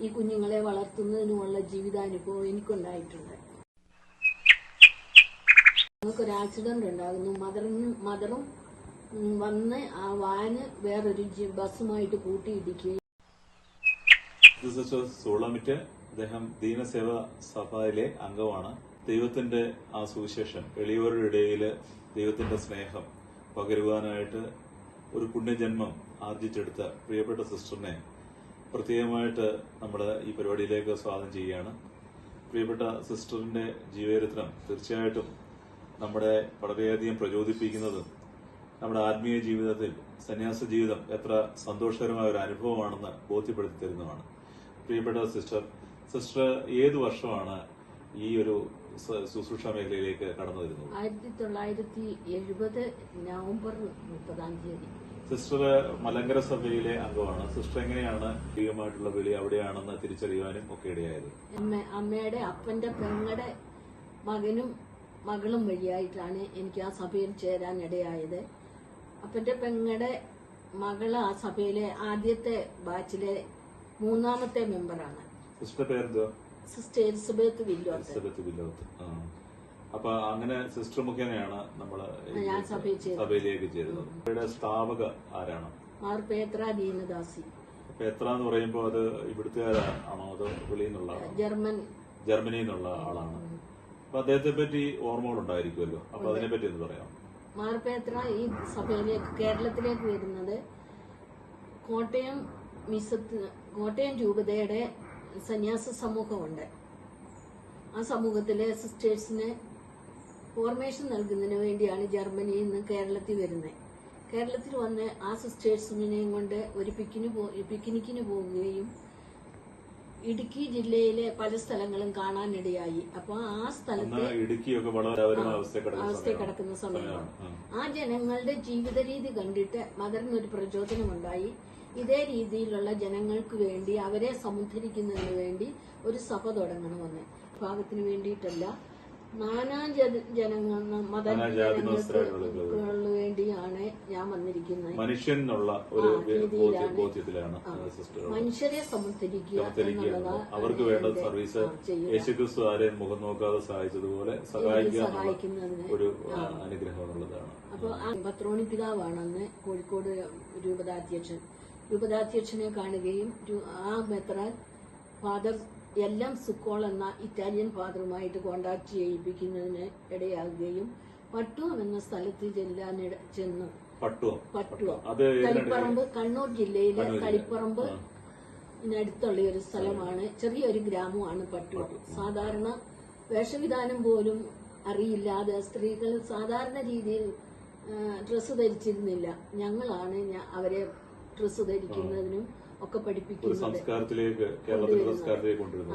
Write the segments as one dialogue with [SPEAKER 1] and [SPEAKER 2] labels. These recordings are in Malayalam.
[SPEAKER 1] ഈ കുഞ്ഞുങ്ങളെ വളർത്തുന്നതിനുമുള്ള ജീവിതാനുഭവം എനിക്കുണ്ടായിട്ടുണ്ട്. നമുക്കൊരു ആക്സിഡന്റ് ഉണ്ടാകുന്നു. മദറിന് മദറും വന്ന് ആ വാന് വേറൊരു ബസ്സുമായിട്ട് കൂട്ടിയിടിക്കുകയും
[SPEAKER 2] അദ്ദേഹം ദീനസേവ സഭയിലെ അംഗമാണ്. ദൈവത്തിന്റെ ആ സുവിശേഷം എളിയവരുടെ ഇടയിൽ ദൈവത്തിന്റെ സ്നേഹം പകരുവാനായിട്ട് ഒരു പുണ്യജന്മം ആർജിച്ചെടുത്ത പ്രിയപ്പെട്ട സിസ്റ്ററിനെ പ്രത്യേകമായിട്ട് നമ്മുടെ ഈ പരിപാടിയിലേക്ക് സ്വാഗതം ചെയ്യുകയാണ്. പ്രിയപ്പെട്ട സിസ്റ്ററിന്റെ ജീവചരിത്രം തീർച്ചയായിട്ടും നമ്മുടെ വളരെയധികം പ്രചോദിപ്പിക്കുന്നതും നമ്മുടെ ആത്മീയ ജീവിതത്തിൽ സന്യാസ ജീവിതം എത്ര സന്തോഷകരമായ ഒരു അനുഭവമാണെന്ന് ബോധ്യപ്പെടുത്തി തരുന്നതാണ്. പ്രിയപ്പെട്ട സിസ്റ്റർ സിസ്റ്റർ ഏത് വർഷമാണ് ഈ ഒരു ശുശ്രൂഷ മേഖലയിലേക്ക് കടന്നു വരുന്നത്?
[SPEAKER 1] ആയിരത്തി തൊള്ളായിരത്തി എഴുപത് നവംബർ മുപ്പതാം തീയതി.
[SPEAKER 2] സിസ്റ്റർ മലങ്കര സഭയിലെ അംഗമാണ്. സിസ്റ്റർ എങ്ങനെയാണ് ദൈവമായിട്ടുള്ള വിളി അവിടെയാണെന്ന് തിരിച്ചറിയുവാനും ഒക്കെ ഇടയായത്?
[SPEAKER 1] അമ്മ അമ്മയുടെ അപ്പന്റെ പെങ്ങളുടെ മകനും മകളും വഴിയായിട്ടാണ് എനിക്ക് ആ സഭയിൽ ചേരാൻ ഇടയായത്. അപ്പന്റെ പെങ്ങളുടെ മകൾ ആ സഭയിലെ ആദ്യത്തെ ബാച്ചിലെ മൂന്നാമത്തെ മെമ്പറാണ്.
[SPEAKER 2] Sister പേരെന്തോ
[SPEAKER 1] sister Elizabeth Villoth
[SPEAKER 2] Elizabeth Villoth. അപ്പൊ അങ്ങനെ സിസ്റ്റർ മുഖേനയാണ് നമ്മൾ
[SPEAKER 1] ഞാൻ സഭയിൽ ചേരുന്നത്.
[SPEAKER 2] സഭയിലേക്ക് ചേരുന്നത്. സ്ഥാപക ആരാണ്?
[SPEAKER 1] മാർ പേത്ര ദീനദാസി
[SPEAKER 2] പേത്ര എന്ന് പറയുമ്പോൾ അത് ഇവിടുത്തുകാരാണോ അതോ വെളിയിൽ നിന്നുള്ള ആളാണോ?
[SPEAKER 1] ജർമ്മൻ.
[SPEAKER 2] ജർമ്മനിയിൽ നിന്നുള്ള ആളാണ്. അപ്പൊ അദ്ദേഹത്തെ പറ്റി ഓർമ്മകൾ ഉണ്ടായിരിക്കുമല്ലോ അപ്പൊ അതിനെ പറ്റി ഒന്ന് പറയാം
[SPEAKER 1] മാർ പേത്ര ഈ സഭയിലേക്ക് കേരളത്തിലേക്ക് വരുന്നത് കോട്ടയം മിസത്ത് കോട്ടയം രൂപതയുടെ സന്യാസ സമൂഹമുണ്ട്. ആ സമൂഹത്തിലെ സിസ്റ്റേഴ്സിന് ഫോർമേഷൻ നൽകുന്നതിന് വേണ്ടിയാണ് ജർമ്മനിയിൽ നിന്ന് കേരളത്തിൽ വരുന്നത്. കേരളത്തിൽ വന്ന് ആ സിസ്റ്റേഴ്സിനെയും കൊണ്ട് ഒരു പിക്കിന് പോ- പിക്നിക്കിന് പോവുകയും ഇടുക്കി ജില്ലയിലെ പല സ്ഥലങ്ങളും കാണാനിടയായി. അപ്പൊ ആ സ്ഥലത്ത്
[SPEAKER 2] ഇടുക്കിയൊക്കെ അവസ്ഥ
[SPEAKER 1] കിടക്കുന്ന സമയമാണ്.
[SPEAKER 2] ആ.
[SPEAKER 1] ആ. ജനങ്ങളുടെ ജീവിത രീതി കണ്ടിട്ട് മദറിനൊരു പ്രചോദനമുണ്ടായി. ഇതേ രീതിയിലുള്ള ജനങ്ങൾക്ക് വേണ്ടി അവരെ സമുദ്ധരിക്കുന്നതിന് വേണ്ടി ഒരു സഭ തുടങ്ങണമെന്ന്. ഭാഗത്തിന് വേണ്ടിയിട്ടല്ല. നാനാ ജനങ്ങൾ മത വേണ്ടിയാണ് ഞാൻ വന്നിരിക്കുന്നത്.
[SPEAKER 2] മനുഷ്യൻ എന്നുള്ള ഒരു. ബോധ്യത്തിലാണ്
[SPEAKER 1] മനുഷ്യരെ സമുദ്ധരിക്കുക
[SPEAKER 2] അവർക്ക് വേണ്ട സർവീസ് യേശുക്രിസ്തു ആരെയും മുഖം നോക്കാതെ സഹായിച്ചതുപോലെ
[SPEAKER 1] സഹായിക്കുന്നതിന്
[SPEAKER 2] ഒരു അനുഗ്രഹം എന്നുള്ളതാണ്
[SPEAKER 1] അപ്പോൾ ആ പത്രോണി പിതാവാണെന്ന് കോഴിക്കോട് രൂപതാധ്യക്ഷൻ രൂപതാധ്യക്ഷനെ കാണുകയും ആ മെത്രാൻ ഫാദർ എല്ലാം സുക്കോൾ എന്ന ഇറ്റാലിയൻ ഫാദറുമായിട്ട് കോണ്ടാക്ട് ചെയ്യിപ്പിക്കുന്നതിന് ഇടയാകുകയും പട്ടുവം എന്ന സ്ഥലത്ത് ചെല്ലാൻ ചെന്നു.
[SPEAKER 2] പട്ടുവം.
[SPEAKER 1] തളിപ്പറമ്പ് കണ്ണൂർ ജില്ലയിലെ
[SPEAKER 2] തളിപ്പറമ്പ്.
[SPEAKER 1] അടുത്തുള്ള ഒരു സ്ഥലമാണ്. ചെറിയൊരു ഗ്രാമമാണ് പട്ടുവം. സാധാരണ വേഷവിധാനം പോലും അറിയില്ലാതെ സ്ത്രീകൾ സാധാരണ രീതിയിൽ ഡ്രസ്സ് ധരിച്ചിരുന്നില്ല. ഞങ്ങളാണ് അവരെ ഡ്രസ്സ് ധരിക്കുന്നതിനും ഒക്കെ പഠിപ്പിക്കുന്നത്.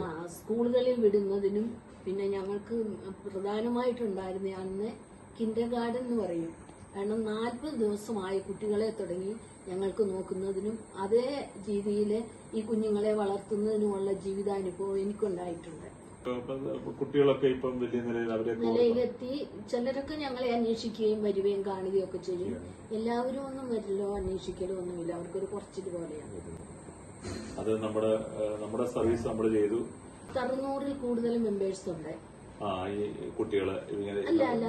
[SPEAKER 1] ആ സ്കൂളുകളിൽ വിടുന്നതിനും പിന്നെ ഞങ്ങൾക്ക് പ്രധാനമായിട്ടുണ്ടായിരുന്ന അന്ന് കിൻഡർ ഗാർഡൻ എന്ന് പറയും. കാരണം നാൽപ്പത് ദിവസമായി കുട്ടികളെ തുടങ്ങി ഞങ്ങൾക്ക് നോക്കുന്നതിനും അതേ രീതിയിൽ ഈ കുഞ്ഞുങ്ങളെ വളർത്തുന്നതിനുമുള്ള ജീവിതാനുഭവം എനിക്കുണ്ടായിട്ടുണ്ട്.
[SPEAKER 2] കുട്ടികളൊക്കെ ഇപ്പം വലിയ നിലയിൽ അവരെ
[SPEAKER 1] നിലയിലെത്തി. ചിലരൊക്കെ ഞങ്ങളെ അന്വേഷിക്കുകയും വരികയും കാണുകയും ഒക്കെ ചെയ്യും. എല്ലാവരും ഒന്നും വരില്ലോ അന്വേഷിക്കലോ ഒന്നുമില്ല. അവർക്കൊരു കുറച്ചിട്ട് പോലെയാണ്
[SPEAKER 2] അത് നമ്മുടെ നമ്മുടെ സർവീസ് നമ്മൾ ചെയ്തു.
[SPEAKER 1] അറുന്നൂറിൽ കൂടുതൽ മെമ്പേഴ്സ് ഉണ്ട്.
[SPEAKER 2] ആ ഈ കുട്ടികളെ ഇങ്ങനെ
[SPEAKER 1] അല്ല അല്ല.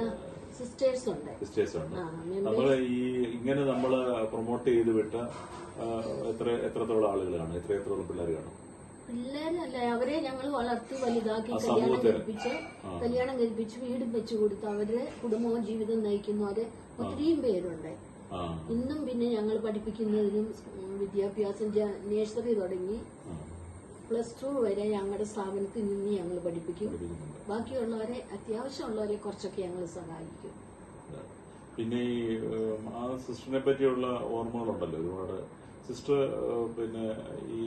[SPEAKER 1] സിസ്റ്റേഴ്സ് ഉണ്ട്.
[SPEAKER 2] സിസ്റ്റേഴ്സ് ഉണ്ട്. ഈ ഇങ്ങനെ നമ്മൾ പ്രൊമോട്ട് ചെയ്ത് വിട്ട എത്ര എത്രത്തോളം ആളുകളാണ്? എത്ര എത്രത്തോളം പിള്ളേർ കാണും?
[SPEAKER 1] പിള്ളേരല്ല അവരെ ഞങ്ങൾ വളർത്തി വലുതാക്കി കല്യാണം. കഴിപ്പിച്ച് കല്യാണം കഴിപ്പിച്ച് വീടും വെച്ചു കൊടുത്ത് അവർ കുടുംബവും ജീവിതം നയിക്കുന്നവര് ഒത്തിരിയും പേരുണ്ട്. ഇന്നും പിന്നെ ഞങ്ങൾ പഠിപ്പിക്കുന്നതിനും വിദ്യാഭ്യാസം നേഴ്സറി തുടങ്ങി പ്ലസ് ടു വരെ ഞങ്ങളുടെ സ്ഥാപനത്തിൽ നിന്ന് ഞങ്ങൾ പഠിപ്പിക്കും. ബാക്കിയുള്ളവരെ അത്യാവശ്യമുള്ളവരെ കുറച്ചൊക്കെ ഞങ്ങൾ സഹായിക്കും.
[SPEAKER 2] പിന്നെ ഈ ആ സിസ്റ്ററിനെ പറ്റിയുള്ള ഓർമ്മകളുണ്ടല്ലോ ഒരുപാട് സിസ്റ്റർ പിന്നെ ഈ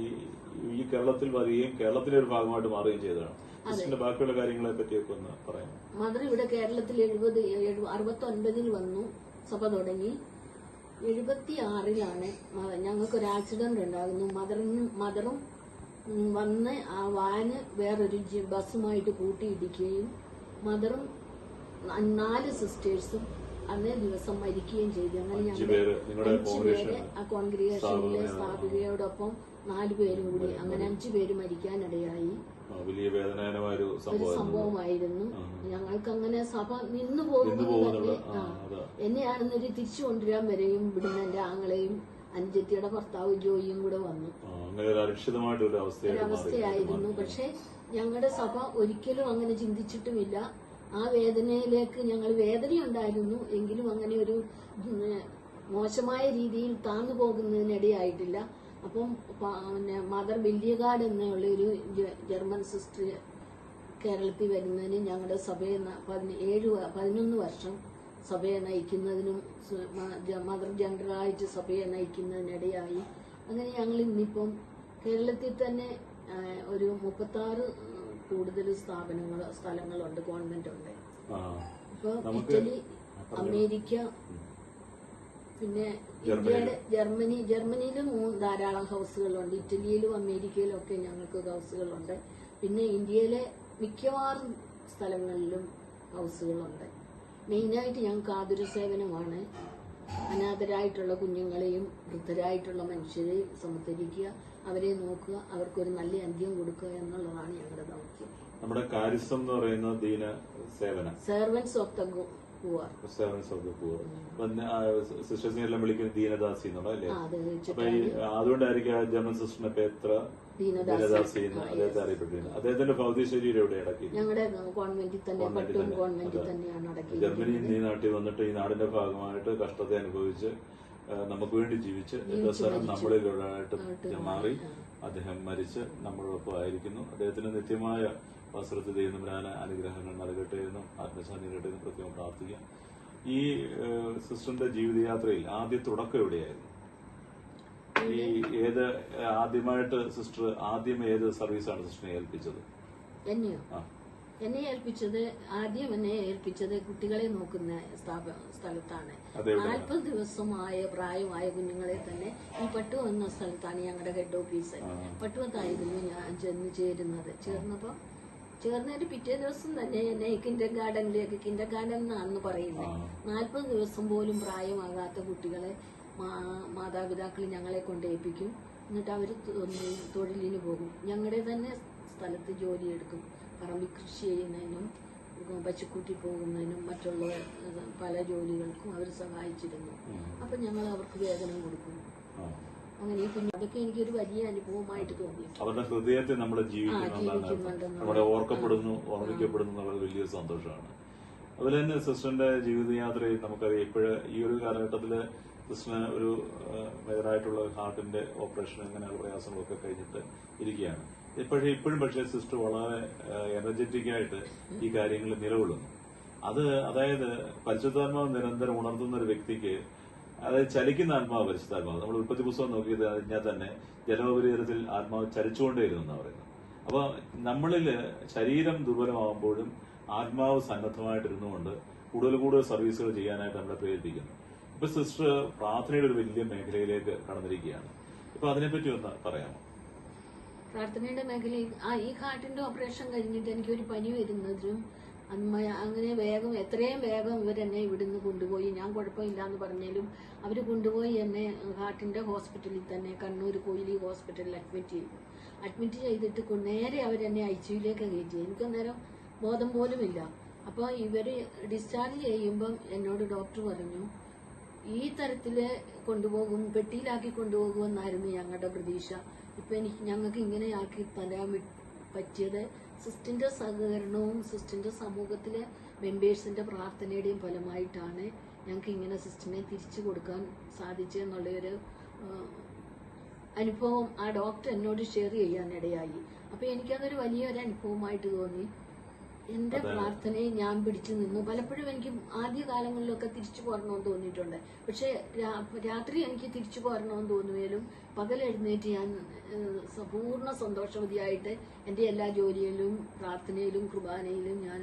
[SPEAKER 2] ഈ കേരളത്തിൽ വരികയും കേരളത്തിലെ ഒരു ഭാഗമായിട്ട് മാറുകയും ചെയ്തതാണ്. സിസ്റ്ററിന്റെ ബാക്കിയുള്ള കാര്യങ്ങളെ പറ്റിയൊക്കെ ഒന്ന് പറയാം
[SPEAKER 1] മദർ ഇവിടെ കേരളത്തിൽ എഴുപത് അറുപത്തി ഒൻപതിൽ വന്നു സഭ തുടങ്ങി. എഴുപത്തി ആറിലാണ് ഞങ്ങൾക്ക് ഒരു ആക്സിഡന്റ് ഉണ്ടാകുന്നു മദറും മദറും വന്ന് ആ വാന് വേറൊരു ബസ്സുമായിട്ട് കൂട്ടിയിടിക്കുകയും മദറും നാല് സിസ്റ്റേഴ്സും അന്നേ ദിവസം മരിക്കുകയും ചെയ്തു. അങ്ങനെ ഞങ്ങൾ
[SPEAKER 2] പേര് നിങ്ങളുടെ
[SPEAKER 1] അഞ്ച് പേര് ആ കോൺഗ്രിഗേഷനിലെ സ്ഥാപികയോടൊപ്പം നാലു പേരും കൂടി അങ്ങനെ അഞ്ചു പേര് മരിക്കാനിടയായി.
[SPEAKER 2] വലിയ ഒരു
[SPEAKER 1] ഒരു
[SPEAKER 2] സംഭവം
[SPEAKER 1] സംഭവമായിരുന്നു.
[SPEAKER 2] ഞങ്ങൾക്കങ്ങനെ
[SPEAKER 1] ഞങ്ങൾക്ക് അങ്ങനെ സഭ നിന്നു പോകുന്നത് എന്നെയാണെന്നൊരു തിരിച്ചു കൊണ്ടുവരാൻ വരെയും ഇവിടുന്ന് എന്റെ ആങ്ങളെയും അനുജത്തിയുടെ ഭർത്താവ് ജോയിയും കൂടെ വന്നു. ഒരവസ്ഥയായിരുന്നു. പക്ഷെ ഞങ്ങളുടെ സഭ ഒരിക്കലും അങ്ങനെ ചിന്തിച്ചിട്ടുമില്ല. ആ വേദനയിലേക്ക് ഞങ്ങൾ വേദനയുണ്ടായിരുന്നു. എങ്കിലും അങ്ങനെ ഒരു മോശമായ രീതിയിൽ താന്നു പോകുന്നതിനിടയായിട്ടില്ല. അപ്പം പിന്നെ മദർ ബില്യഗാർഡ് എന്നുള്ള ഒരു ജർമ്മൻ സിസ്റ്റർ കേരളത്തിൽ വരുന്നതിന് ഞങ്ങളുടെ സഭയെ ഏഴ് പതിനൊന്ന് വർഷം സഭയെ നയിക്കുന്നതിനും മദർ ജനറലായിട്ട് സഭയെ നയിക്കുന്നതിനിടയായി. അങ്ങനെ ഞങ്ങൾ ഇന്നിപ്പം കേരളത്തിൽ തന്നെ ഒരു മുപ്പത്താറ് കൂടുതൽ സ്ഥാപനങ്ങൾ സ്ഥലങ്ങളുണ്ട് ഗവൺമെന്റ് ഉണ്ട്. ഇപ്പൊ ഇറ്റലി അമേരിക്ക പിന്നെ ഇന്ത്യയുടെ ജർമ്മനി ജർമ്മനിയിലും ധാരാളം ഹൗസുകളുണ്ട്. ഇറ്റലിയിലും അമേരിക്കയിലും ഒക്കെ ഞങ്ങൾക്ക് ഹൗസുകളുണ്ട്. പിന്നെ ഇന്ത്യയിലെ മിക്കവാറും സ്ഥലങ്ങളിലും ഹൗസുകളുണ്ട്. മെയിനായിട്ട് ഞങ്ങൾക്ക് ആതുര സേവനമാണ്. അനാഥരായിട്ടുള്ള കുഞ്ഞുങ്ങളെയും വൃദ്ധരായിട്ടുള്ള മനുഷ്യരെയും സമർത്തിരിക്കുക അവരെ നോക്കുക അവർക്കൊരു നല്ല അന്ത്യം കൊടുക്കുക എന്നുള്ളതാണ് ഞങ്ങളുടെ ദൗത്യം.
[SPEAKER 2] നമ്മുടെ കാര്യസ്ഥം എന്ന് പറയുന്ന ദീന സേവനം.
[SPEAKER 1] Servants of the
[SPEAKER 2] servants of the poor സിസ്റ്റേഴ്സിനെ എല്ലാം വിളിക്കുന്നത് ദീനദാസി എന്നുള്ള അല്ലേ?
[SPEAKER 1] ആ അത്
[SPEAKER 2] അപ്പൊ ഈ അതുകൊണ്ടായിരിക്കും ആ ജർമ്മൻ സിസ്റ്ററിന്റെ പേത്ര
[SPEAKER 1] ദീനദാസ്.
[SPEAKER 2] ദീനദാസി എന്ന് അദ്ദേഹത്തെ അറിയപ്പെട്ടിരുന്നത്. അദ്ദേഹത്തിന്റെ ഭൗതിക ശരീരം എവിടെ അടക്കി
[SPEAKER 1] ഞങ്ങളുടെ കോൺവെന്റിൽ തന്നെ
[SPEAKER 2] ഈ നാട്ടിൽ വന്നിട്ട് ഈ നാടിന്റെ ഭാഗമായിട്ട് കഷ്ടത്തെ അനുഭവിച്ച് നമുക്ക് വേണ്ടി ജീവിച്ച് സ്വരം നമ്മളിൽ ഒരാളായിട്ട് മാറി അദ്ദേഹം മരിച്ച് നമ്മളോടൊപ്പം ആയിരിക്കുന്നു. അദ്ദേഹത്തിന് നിത്യമായ വസ്ത്രത്തിൽ ദൈവനമ്പരാന അനുഗ്രഹങ്ങൾ നൽകട്ടെ എന്നും ആത്മശാന്തി നൽകട്ടെ എന്നും പ്രത്യേകം പ്രാർത്ഥിക്കാം. ഈ സിസ്റ്ററിന്റെ ജീവിതയാത്രയിൽ ആദ്യ തുടക്കം എവിടെയായിരുന്നു? ഈ ഏത് ആദ്യമായിട്ട് സിസ്റ്റർ ആദ്യം ഏത് സർവീസാണ് സിസ്റ്ററിനെ ഏൽപ്പിച്ചത്?
[SPEAKER 1] എന്നെയോ? എന്നെ ഏൽപ്പിച്ചത് ആദ്യം എന്നെ ഏൽപ്പിച്ചത് കുട്ടികളെ നോക്കുന്ന സ്ഥലത്താണ്. നാൽപ്പത് ദിവസമായ പ്രായമായ കുഞ്ഞുങ്ങളെ തന്നെ ഈ പട്ടു എന്ന സ്ഥലത്താണ് ഞങ്ങളുടെ ഹെഡ് ഓഫീസ്. പട്ടുവത്തായിരുന്നു ഞാൻ ചെന്ന് ചേരുന്നത്. ചേർന്നപ്പോൾ ചേർന്നതിന്റെ പിറ്റേ ദിവസം തന്നെ എന്നെ കിൻഡർ ഗാർഡനിലേക്ക് കിൻഡർ ഗാർഡൻ എന്നാണെന്ന് പറയുന്നത്. നാൽപ്പത് ദിവസം പോലും പ്രായമാകാത്ത കുട്ടികളെ മാതാപിതാക്കൾ ഞങ്ങളെ കൊണ്ടേൽപ്പിക്കും എന്നിട്ട് അവർ തൊഴിലിന് പോകും. ഞങ്ങളുടെ തന്നെ സ്ഥലത്ത് ജോലിയെടുക്കും പറമ്പിൽ കൃഷി ചെയ്യുന്നതിനും പശുക്കുട്ടി പോകുന്നതിനും മറ്റുള്ള പല ജോലികൾക്കും അവർ സഹായിച്ചിരുന്നു. അപ്പം ഞങ്ങൾ അവർക്ക് വേതനം കൊടുക്കും. അങ്ങനെ കുഞ്ഞു അതൊക്കെ എനിക്കൊരു വലിയ അനുഭവമായിട്ട് തോന്നി.
[SPEAKER 2] അവരുടെ ഹൃദയത്തെ നമ്മൾ ജീവിതത്തിൽ
[SPEAKER 1] ജീവിക്കുന്നുണ്ടെന്ന്
[SPEAKER 2] നമ്മുടെ ഓർക്കപ്പെടുന്നു ഓർമ്മിക്കപ്പെടുന്നു എന്നുള്ളത് വലിയ സന്തോഷമാണ്. അതുപോലെ തന്നെ സിസ്റ്ററിന്റെ ജീവിതയാത്രയിൽ നമുക്കറിയാം ഇപ്പോഴ് ഈ ഒരു കാലഘട്ടത്തിൽ സിസ്റ്ററിന് ഒരു മേജറായിട്ടുള്ള ഹാർട്ടിന്റെ ഓപ്പറേഷൻ അങ്ങനെയുള്ള പ്രയാസങ്ങളൊക്കെ കഴിഞ്ഞിട്ട് ഇരിക്കുകയാണ്. ഇപ്പോഴേ ഇപ്പോഴും പക്ഷേ സിസ്റ്റർ വളരെ എനർജറ്റിക് ആയിട്ട് ഈ കാര്യങ്ങൾ നിലകൊള്ളുന്നു. അത് അതായത് പരിശുദ്ധാത്മാവ് നിരന്തരം ഉണർത്തുന്ന ഒരു വ്യക്തിക്ക് അതായത് ചലിക്കുന്ന ആത്മാവ് പരിശുദ്ധാത്മാവ്. നമ്മൾ ഉൽപ്പത്തി പുസ്തകം നോക്കിയത് കഴിഞ്ഞാൽ തന്നെ ജലോപരിതലത്തിൽ ആത്മാവ് ചലിച്ചുകൊണ്ടേയിരുന്നു എന്നാണ് പറയുന്നത് അപ്പോൾ നമ്മളിൽ ശരീരം ദുർബലമാകുമ്പോഴും ആത്മാവ് സന്നദ്ധമായിട്ടിരുന്നുകൊണ്ട് കൂടുതൽ കൂടുതൽ സർവീസുകൾ ചെയ്യാനായിട്ട് നമ്മളെ പ്രേരിപ്പിക്കുന്നു. ഇപ്പൊ സിസ്റ്റർ പ്രാർത്ഥനയുടെ ഒരു വലിയ മേഖലയിലേക്ക് കടന്നിരിക്കുകയാണ്. ഇപ്പൊ അതിനെപ്പറ്റി ഒന്ന് പറയാമോ?
[SPEAKER 1] പ്രാർത്ഥനയുടെ മേഖലയിൽ ആ ഈ ഹാർട്ടിന്റെ ഓപ്പറേഷൻ കഴിഞ്ഞിട്ട് എനിക്ക് ഒരു പനി വരുന്നതിനും അങ്ങനെ വേഗം എത്രയും വേഗം ഇവരെന്നെ ഇവിടുന്ന് കൊണ്ടുപോയി. ഞാൻ കുഴപ്പമില്ല എന്ന് പറഞ്ഞാലും അവർ കൊണ്ടുപോയി എന്നെ ഹാർട്ടിന്റെ ഹോസ്പിറ്റലിൽ തന്നെ കണ്ണൂർ കൊയിലി ഹോസ്പിറ്റലിൽ അഡ്മിറ്റ് ചെയ്തു. അഡ്മിറ്റ് ചെയ്തിട്ട് നേരെ അവരെന്നെ ഐ സിയുലേക്ക് കയറ്റി. എനിക്ക് അന്നേരം ബോധം പോലുമില്ല. അപ്പോൾ ഇവർ ഡിസ്ചാർജ് ചെയ്യുമ്പം എന്നോട് ഡോക്ടർ പറഞ്ഞു ഈ തരത്തിൽ കൊണ്ടുപോകും പെട്ടിയിലാക്കി കൊണ്ടുപോകുമെന്നായിരുന്നു ഞങ്ങളുടെ പ്രതീക്ഷ. ഇപ്പൊ എനിക്ക് ഞങ്ങൾക്ക് ഇങ്ങനെയാക്കി തരാൻ പറ്റിയത് സിസ്റ്റിന്റെ സഹകരണവും സിസ്റ്റിന്റെ സമൂഹത്തിലെ മെമ്പേഴ്സിന്റെ പ്രാർത്ഥനയുടെയും ഫലമായിട്ടാണ് ഞങ്ങൾക്ക് ഇങ്ങനെ സിസ്റ്റിനെ തിരിച്ചു കൊടുക്കാൻ സാധിച്ചെന്നുള്ള ഒരു അനുഭവം ആ ഡോക്ടർ എന്നോട് ഷെയർ ചെയ്യാനിടയായി. അപ്പൊ എനിക്കതൊരു വലിയൊരു അനുഭവമായിട്ട് തോന്നി. എന്റെ പ്രാർത്ഥനയെ ഞാൻ പിടിച്ചു നിന്നു. പലപ്പോഴും എനിക്ക് ആദ്യ കാലങ്ങളിലൊക്കെ തിരിച്ചു പോരണമെന്ന് തോന്നിയിട്ടുണ്ട്. പക്ഷെ രാത്രി എനിക്ക് തിരിച്ചു പോരണമെന്ന് തോന്നുകയും പകൽ എഴുന്നേറ്റ് ഞാൻ സമ്പൂർണ പൂർണ സന്തോഷവതിയായിട്ട് എന്റെ എല്ലാ ജോലിയിലും പ്രാർത്ഥനയിലും കുർബാനയിലും ഞാൻ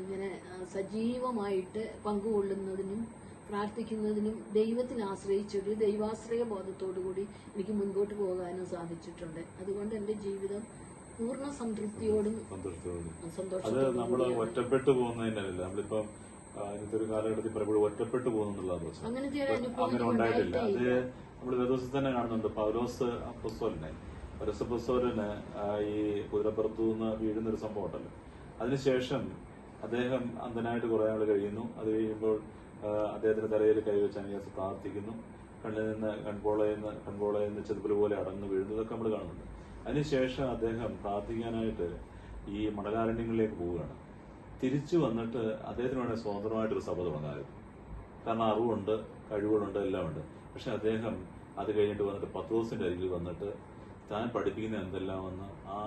[SPEAKER 1] ഇങ്ങനെ സജീവമായിട്ട് പങ്കുകൊള്ളുന്നതിനും പ്രാർത്ഥിക്കുന്നതിനും ദൈവത്തിനെ ആശ്രയിച്ചൊരു ദൈവാശ്രയ ബോധത്തോടു കൂടി എനിക്ക് മുൻപോട്ട് പോകാനും സാധിച്ചിട്ടുണ്ട്. അതുകൊണ്ട് എന്റെ ജീവിതം പൂർണ സംതൃപ്തിയോടും
[SPEAKER 2] അത്
[SPEAKER 1] നമ്മൾ
[SPEAKER 2] നമ്മൾ ഒറ്റപ്പെട്ടു പോകുന്നതിനല്ല നമ്മളിപ്പം ഇന്നത്തെ ഒരു കാലഘട്ടത്തിൽ പലപ്പോഴും ഒറ്റപ്പെട്ടു പോകുന്നുള്ള അങ്ങനെ ഉണ്ടായിട്ടില്ല. അത് നമ്മൾ ദിവസം തന്നെ കാണുന്നുണ്ട്. പൗലോസ് അപ്പസ്തോലിനെ. പൗലോസ് അപ്പസ്തോലിന് ഈ കുതിരപ്പുറത്തു നിന്ന് വീഴുന്ന ഒരു സംഭവം ഉണ്ടല്ലോ. അതിനുശേഷം അദ്ദേഹം അന്ധനായിട്ട് കുറെ നാൾ കഴിയുന്നു. അത് കഴിയുമ്പോൾ അദ്ദേഹത്തിന്റെ തലയിൽ കൈവച്ച് അനുയാസ് പ്രാർത്ഥിക്കുന്നു. കണ്ണിൽ നിന്ന് കൺപോളയിൽ നിന്ന് കൺപോളയിൽ നിന്ന് ചെതുപ്പൽ പോലെ അടങ്ങ് വീഴുന്നതൊക്കെ നമ്മൾ കാണുന്നുണ്ട്. അതിനുശേഷം അദ്ദേഹം പ്രാർത്ഥിക്കാനായിട്ട് ഈ മണലാരണ്യങ്ങളിലേക്ക് പോവുകയാണ്. തിരിച്ചു വന്നിട്ട് അദ്ദേഹത്തിന് വേണേൽ സ്വതന്ത്രമായിട്ടൊരു സഭ തുടങ്ങാമായിരുന്നു. കാരണം അറിവുണ്ട് കഴിവുകളുണ്ട് എല്ലാം ഉണ്ട് പക്ഷെ അദ്ദേഹം അത് കഴിഞ്ഞിട്ട് വന്നിട്ട് പത്ത് ദിവസത്തിന്റെ അരികിൽ വന്നിട്ട് താൻ പഠിപ്പിക്കുന്ന എന്തെല്ലാമെന്ന് ആ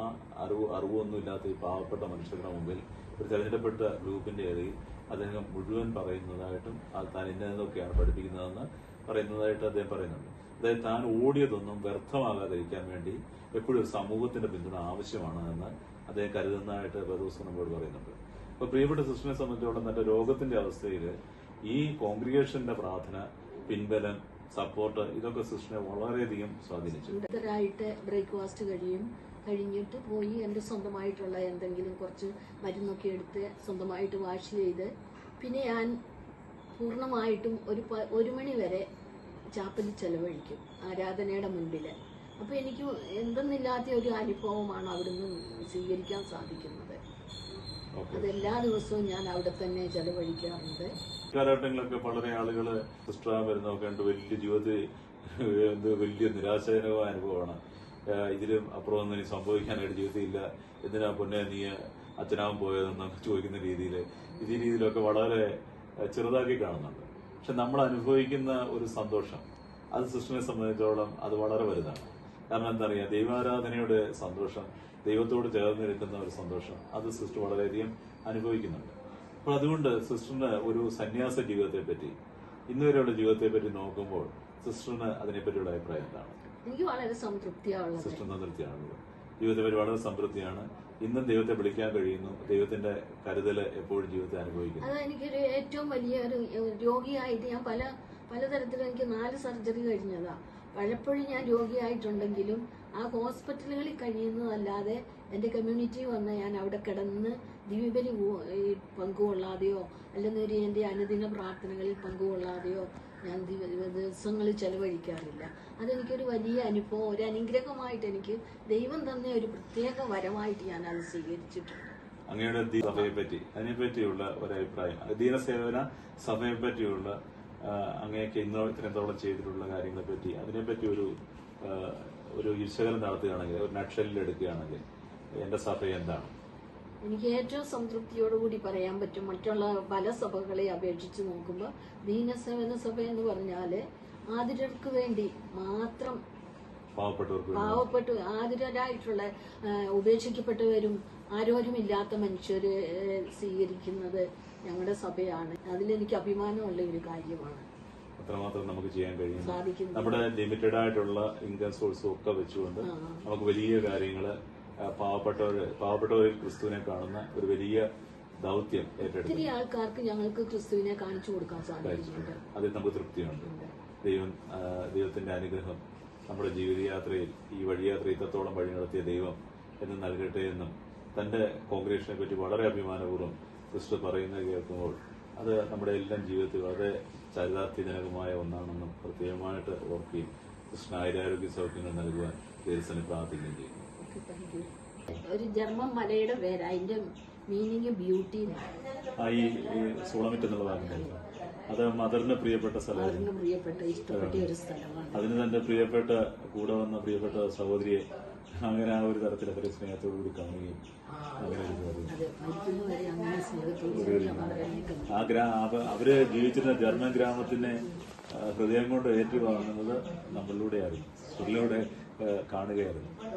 [SPEAKER 2] അറിവ് അറിവൊന്നും ഇല്ലാത്ത ഈ പാവപ്പെട്ട മനുഷ്യരുടെ മുമ്പിൽ ഒരു തെരഞ്ഞെടുപ്പെട്ട ഗ്രൂപ്പിന്റെ ഇടയിൽ അദ്ദേഹം മുഴുവൻ പറയുന്നതായിട്ടും താൻ ഇന്നതൊക്കെയാണ് പഠിപ്പിക്കുന്നതെന്ന് പറയുന്നതായിട്ട് അദ്ദേഹം പറയുന്നുണ്ട്. അതായത് താൻ ഓടിയതൊന്നും വ്യർത്ഥമാകാതിരിക്കാൻ വേണ്ടി എപ്പോഴും ഒരു സമൂഹത്തിന്റെ പിന്തുണ ആവശ്യമാണ് എന്ന് അദ്ദേഹം കരുതുന്നതായിട്ട് ദിവസം നമ്മളോട് പറയുന്നുണ്ട്. അപ്പൊ പ്രിയപ്പെട്ട സിസ്റ്ററിനെ സംബന്ധിച്ചോളം തന്റെ രോഗത്തിന്റെ അവസ്ഥയിൽ ഈ കോൺഗ്രിഗേഷന്റെ പ്രാർത്ഥന പിൻബലം സപ്പോർട്ട് ഇതൊക്കെ സിസ്റ്ററിനെ വളരെയധികം സ്വാധീനിച്ചു.
[SPEAKER 1] ബ്രേക്ക്ഫാസ്റ്റ് കഴിയും കഴിഞ്ഞിട്ട് പോയി എന്റെ സ്വന്തമായിട്ടുള്ള എന്തെങ്കിലും കുറച്ച് മരുന്നൊക്കെ എടുത്ത് സ്വന്തമായിട്ട് വാഷ് ചെയ്ത് പിന്നെ ഞാൻ പൂർണമായിട്ടും ഒരു ഒരു മണി വരെ ചാപ്പലിൽ ചെലവഴിക്കും ആരാധനയുടെ മുൻപിൽ അപ്പോൾ എനിക്ക് എന്തെന്നില്ലാത്ത ഒരു അനുഭവമാണ് അവിടുന്ന് സ്വീകരിക്കാൻ സാധിക്കുന്നത്. അതെല്ലാ ദിവസവും ഞാൻ അവിടെ തന്നെ ചെലവഴിക്കാറുണ്ട്.
[SPEAKER 2] കാലഘട്ടങ്ങളൊക്കെ വളരെ ആളുകൾ വരുന്നതൊക്കെ ഉണ്ട് വലിയ ജീവിതത്തിൽ എന്ത് വലിയ നിരാശജനകമായ അനുഭവമാണ്. ഇതിലും അപ്പുറം ഒന്നും ഇനി സംഭവിക്കാനായിട്ട് ജീവിതത്തിൽ ഇല്ല എന്തിനാ പൊന്നെ നീ അച്ഛനാവും പോയതെന്നൊക്കെ ചോദിക്കുന്ന രീതിയിൽ ഇതേ രീതിയിലൊക്കെ വളരെ ചെറുതാക്കി കാണുന്നുണ്ട്. പക്ഷെ നമ്മൾ അനുഭവിക്കുന്ന ഒരു സന്തോഷം. അത് സൃഷ്ടിനെ സംബന്ധിച്ചോളം അത് വളരെ വലുതാണ്. കാരണം എന്താ പറയുക ദൈവാരാധനയുടെ സന്തോഷം ദൈവത്തോട് ചേർന്ന് നിൽക്കുന്ന ഒരു സന്തോഷം അത് സിസ്റ്റർ വളരെയധികം അനുഭവിക്കുന്നുണ്ട്. അപ്പോൾ അതുകൊണ്ട് സിസ്റ്ററിന് ഒരു സന്യാസ ജീവിതത്തെ പറ്റി ഇന്നുവരെയുള്ള ജീവിതത്തെ പറ്റി നോക്കുമ്പോൾ സിസ്റ്ററിന് അതിനെപ്പറ്റിയുള്ള അഭിപ്രായം എന്താണ്?
[SPEAKER 1] എനിക്ക് വളരെ സംതൃപ്തിയാണുള്ളത്.
[SPEAKER 2] സിസ്റ്റർ സംതൃപ്തിയാണ് ജീവിതത്തെ പറ്റി വളരെ സംതൃപ്തിയാണ്. ഇന്നും ദൈവത്തെ വിളിക്കാൻ കഴിയുന്നു. ദൈവത്തിന്റെ കരുതൽ എപ്പോഴും ജീവിതത്തെ അനുഭവിക്കുന്നു.
[SPEAKER 1] അതാ എനിക്കൊരു ഏറ്റവും വലിയ ഒരു രോഗിയായിട്ട് ഞാൻ പല പലതരത്തിലും എനിക്ക് നാല് സർജറി കഴിഞ്ഞതാ. പലപ്പോഴും ഞാൻ രോഗിയായിട്ടുണ്ടെങ്കിലും ആ ഹോസ്പിറ്റലുകളിൽ കഴിയുന്നതല്ലാതെ എന്റെ കമ്മ്യൂണിറ്റി വന്ന് ഞാൻ അവിടെ കിടന്ന് ദിവ്യബലി പങ്കുകൊള്ളാതെയോ അല്ലെങ്കിൽ എന്റെ അനുദിന പ്രാർത്ഥനകളിൽ പങ്കുകൊള്ളാതെയോ ഞാൻ ദിവ- ദിവസങ്ങൾ ചെലവഴിക്കാറില്ല. അതെനിക്കൊരു വലിയ അനുഭവം ഒരു അനുഗ്രഹമായിട്ട് എനിക്ക് ദൈവം തന്ന ഒരു പ്രത്യേക വരമായിട്ട് ഞാൻ അത് സ്വീകരിച്ചിട്ടുണ്ട്.
[SPEAKER 2] അങ്ങയുടെ സഭയെ പറ്റി അതിനെ പറ്റിയുള്ള ഒരു അഭിപ്രായം ദീനസേവന സഭയെ പറ്റിയുള്ള അങ്ങേക്ക് ഇന്നോ ഇത്രത്തോളം ചെയ്തിട്ടുള്ള കാര്യങ്ങളെ പറ്റി അതിനെപ്പറ്റി ഒരു ഒരു വിശകലനം നടത്തുകയാണെങ്കിൽ ഒരു നക്ഷലിൽ എടുക്കുകയാണെങ്കിൽ എന്റെ സഭ എന്താണ്?
[SPEAKER 1] എനിക്ക് ഏറ്റവും സംതൃപ്തിയോടുകൂടി പറയാൻ പറ്റും മറ്റുള്ള പല സഭകളെ അപേക്ഷിച്ച് നോക്കുമ്പോൾ ദീനസേവന സഭ എന്ന് പറഞ്ഞാൽ ആതിരർക്ക് വേണ്ടി മാത്രം പാവപ്പെട്ട് ആതിരരായിട്ടുള്ള ഉപേക്ഷിക്കപ്പെട്ടവരും ആരോരുമില്ലാത്ത മനുഷ്യരെ സ്വീകരിക്കുന്നത് ഞങ്ങളുടെ സഭയാണ്. അതിലെനിക്ക് അഭിമാനമുള്ള ഒരു കാര്യമാണ്.
[SPEAKER 2] അത്രമാത്രം നമുക്ക് ചെയ്യാൻ കഴിയും നമ്മുടെ ലിമിറ്റഡ് ആയിട്ടുള്ള ഇൻകം സോഴ്സും ഒക്കെ വെച്ചുകൊണ്ട് നമുക്ക് വലിയ കാര്യങ്ങൾ ആ, പാവപ്പെട്ടവര് പാവപ്പെട്ടവരിൽ ക്രിസ്തുവിനെ കാണുന്ന ഒരു വലിയ ദൗത്യം ഏറ്റെടുത്തു.
[SPEAKER 1] ഒത്തിരി ആൾക്കാർക്ക് ഞങ്ങൾക്ക് ക്രിസ്തുവിനെ കാണിച്ചു കൊടുക്കാൻ സാധിക്കുന്നുണ്ട്.
[SPEAKER 2] അതിൽ നമുക്ക് തൃപ്തിയുണ്ട്. ദൈവം ആ, ദൈവത്തിന്റെ അനുഗ്രഹം നമ്മുടെ ജീവിതയാത്രയിൽ ഈ വഴിയാത്ര ഇത്രത്തോളം വഴി നടത്തിയ ദൈവം എന്ന് നൽകട്ടെ എന്നും തന്റെ കോൺഗ്രേഷനെ പറ്റി വളരെ അഭിമാനപൂർവം ക്രിസ്തു പറയുന്നത് കേൾക്കുമ്പോൾ അത് നമ്മുടെ എല്ലാം ജീവിതത്തിൽ വളരെ ചരിതാർത്ഥ്യജനകമായ ഒന്നാണെന്നും പ്രത്യേകമായിട്ട് ഓർക്കുകയും കൃഷ്ണ ആയിരാരോഗ്യ സൗഖ്യങ്ങൾ നൽകുവാൻ ദൈവത്തിന് പ്രാർത്ഥിക്കുകയും ചെയ്യുന്നു.
[SPEAKER 1] ഒരു ജർമ്മൻ മലയുടെ പേര് അതിന്റെ മീനിങ് ബ്യൂട്ടി
[SPEAKER 2] ഈ സൂളമിറ്റ് എന്നുള്ള വാക്കുണ്ടല്ലോ അത് മദറിന് പ്രിയപ്പെട്ട സ്ഥലമായിരുന്നു.
[SPEAKER 1] പ്രിയപ്പെട്ട ഇഷ്ടപ്പെട്ട ഒരു സ്ഥലമാണ്.
[SPEAKER 2] അതിന് തന്റെ പ്രിയപ്പെട്ട കൂടെ വന്ന പ്രിയപ്പെട്ട സഹോദരിയെ അങ്ങനെ ആ ഒരു തരത്തിൽ അത്രയും സ്നേഹത്തോടു കൂടി കാണുകയും ആ ഗ്രാമ അവർ ജീവിച്ചിരുന്ന ജർമ്മൻ ഗ്രാമത്തിനെ ഹൃദയം കൊണ്ട് ഏറ്റുവാങ്ങുന്നത് നമ്മളിലൂടെയായിരുന്നു ഇതിലൂടെ കാണുകയായിരുന്നു.